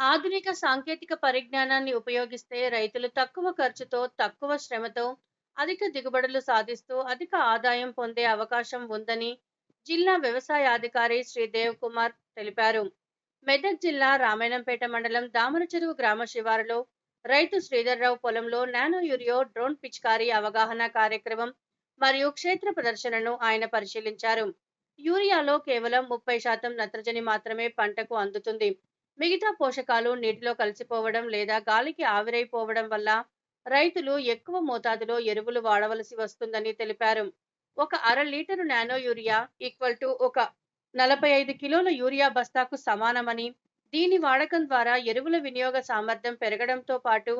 ఆధునిక సాంకేతిక పరిజ్ఞానాన్ని ఉపయోగిస్తే రైతులు తక్కువ ఖర్చుతో, తక్కువ శ్రమతో అధిక దిగుబడులు సాధిస్తూ అధిక ఆదాయం పొందే అవకాశం ఉందని జిల్లా వ్యవసాయాధికారి శ్రీ దేవ్ కుమార్ తెలిపారు. మెదక్ జిల్లా రామాయణంపేట మండలం దామరచెరువు గ్రామ శివారులో రైతు శ్రీధర్రావు పొలంలో నానో యూరియో డ్రోన్ పిచికారీ అవగాహన కార్యక్రమం మరియు క్షేత్ర ప్రదర్శనను ఆయన పరిశీలించారు. యూరియాలో కేవలం ముప్పై శాతం నత్రజని మాత్రమే పంటకు అందుతుంది. మిగతా పోషకాలు నీటిలో కలిసిపోవడం లేదా గాలికి ఆవిరైపోవడం వల్ల రైతులు ఎక్కువ మోతాదులో ఎరువులు వాడవలసి వస్తుందని తెలిపారు. ఒక అర litre nano urea equal to ఒక నలభై ఐదు కిలోల యూరియా బస్తాకు సమానమని, దీని వాడకం ద్వారా ఎరువుల వినియోగ సామర్థ్యం పెరగడంతో పాటు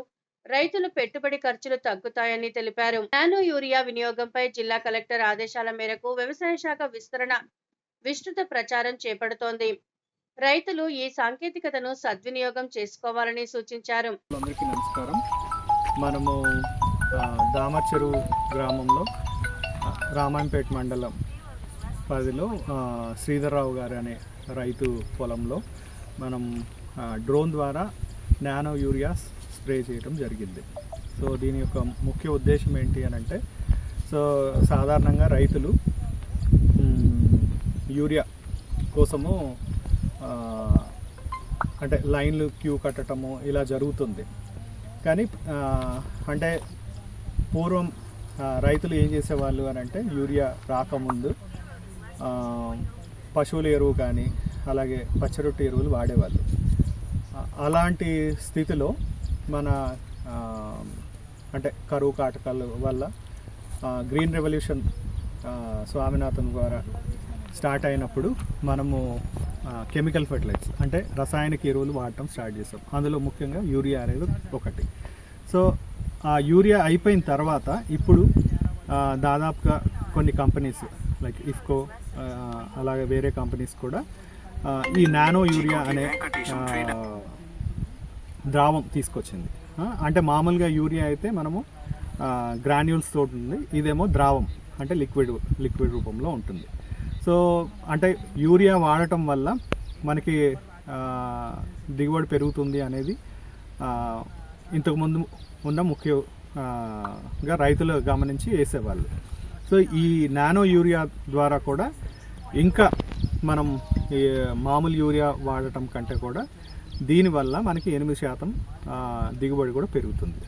రైతుల పెట్టుబడి ఖర్చులు తగ్గుతాయని తెలిపారు. నానో యూరియా వినియోగంపై జిల్లా కలెక్టర్ ఆదేశాల మేరకు వ్యవసాయ శాఖ విస్తరణ విస్తృత ప్రచారం చేపడుతోంది. రైతులు ఈ సాంకేతికతను సద్వినియోగం చేసుకోవాలని సూచించారు. అందరికీ నమస్కారం మనము దామచెరు గ్రామంలో ఆ, రామాయంపేట మండలం పరిధిలో ఆ, శ్రీధర్రావు గారు అనే రైతు పొలంలో మనం డ్రోన్ ద్వారా నానో యూరియా స్ప్రే చేయడం జరిగింది సో దీని యొక్క ముఖ్య ఉద్దేశం ఏంటి అని అంటే సో సాధారణంగా రైతులు యూరియా కోసము అంటే లైన్లు క్యూ కట్టడము ఇలా జరుగుతుంది. కానీ అంటే పూర్వం రైతులు ఏం చేసేవాళ్ళు అని అంటే యూరియా రాకముందు పశువుల ఎరువు కానీ అలాగే పచ్చరొట్టు ఎరువులు వాడేవాళ్ళు. అలాంటి స్థితిలో మన అంటే కరువు కాటకాల వల్ల గ్రీన్ రెవల్యూషన్ స్వామినాథన్ ద్వారా స్టార్ట్ అయినప్పుడు మనము కెమికల్ ఫెర్టిలైజర్స్ అంటే రసాయనిక ఎరువులు వాడటం స్టార్ట్ చేసాం అందులో ముఖ్యంగా యూరియా అనేది ఒకటి. సో ఆ యూరియా అయిపోయిన తర్వాత ఇప్పుడు దాదాపుగా కొన్ని కంపెనీస్ లైక్ ఇఫ్కో అలాగే వేరే కంపెనీస్ కూడా ఈ నానో యూరియా అనే ద్రావం తీసుకొచ్చింది. అంటే మామూలుగా యూరియా అయితే మనము గ్రాన్యూల్స్ తోటి ఉంది. ఇదేమో ద్రావం అంటే లిక్విడ్ లిక్విడ్ రూపంలో ఉంటుంది. సో అంటే యూరియా వాడటం వల్ల మనకి దిగుబడి పెరుగుతుంది అనేది ఇంతకుముందు ఉన్న ముఖ్యంగా రైతులు గమనించి వేసేవాళ్ళు. సో ఈ నానో యూరియా ద్వారా కూడా ఇంకా మనం మామూలు యూరియా వాడటం కంటే కూడా దీనివల్ల మనకి ఎనిమిది శాతం దిగుబడి కూడా పెరుగుతుంది.